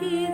Keith.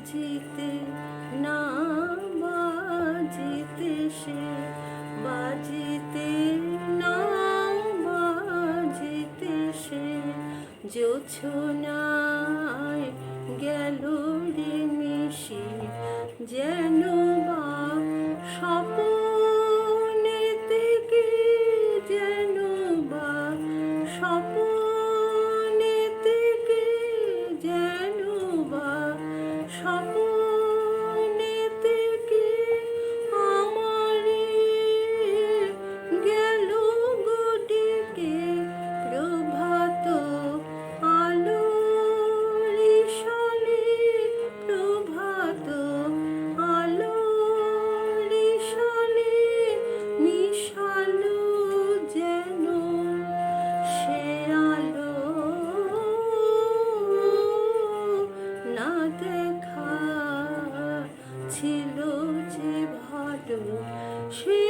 বাজিতে, না বাজিতে সে, বাজিতে, না বাজিতে সে। জোছনায় গেল রে মিশি, যেন বা স্বপনে come. Yeah. She